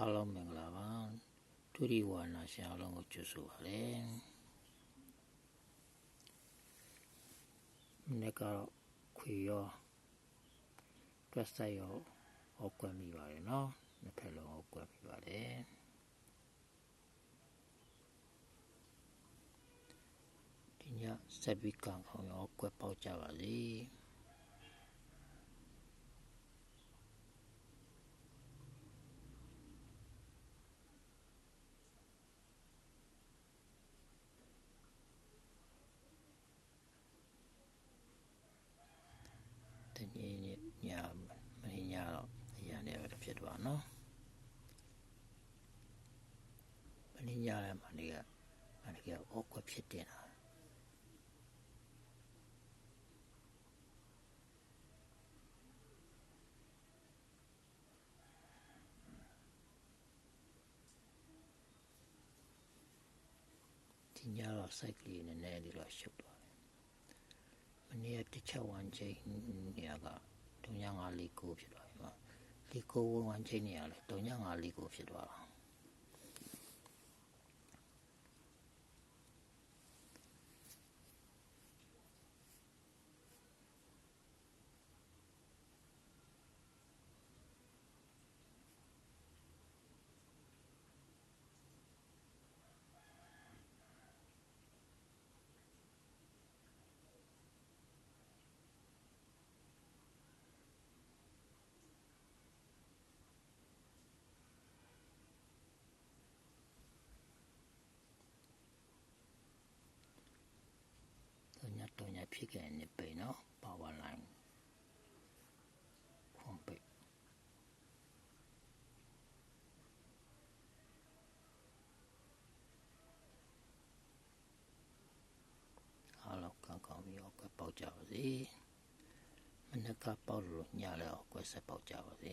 အားလုံးမင်္ဂလာပါဒုတိဝါနာရှင်အားလုံးကိုကြိုဆိုပါရစေမနေ့ကတော့ခွေရောတွက်ဆက်ရောဟောကွက်မိပါတယ်နော်နှစ်ဖက်လုံးဟောကွက်မိပါတယ်ဒီညဆက်ပြီးကံကောင်းရောကွက်ပေါက်ကြပါစေ တညင်းညညာမင်းညာတော့အရာနဲ့ပဲဖြစ်သွားနော်မင်းညာလည်းမနေ့ကမနေ့ကအောက်ကွက်ဖြစ်တင်တာဒီညတော့စိုက်ကလေးနည်းနည်းလေးတော့ရှုပ်သွားတယ်မ နေ့ကတစ်ချက်ဝမ်းချိန်နေရာက3949ဖြစ်သွားပြီမှာ49ဝမ်းချိန်နေရလဲ3949ဖြစ်သွားတာတော့ ဖြစ်ခဲ့နေပိနော် power line ခွန်ပိအားလုံးကောင်းကောင်းပြီးတော့ပေါက်ကြပါစေမနေ့ကပေါက်လို့ညလည်းကွက်ဆက်ပေါက်ကြပါစေ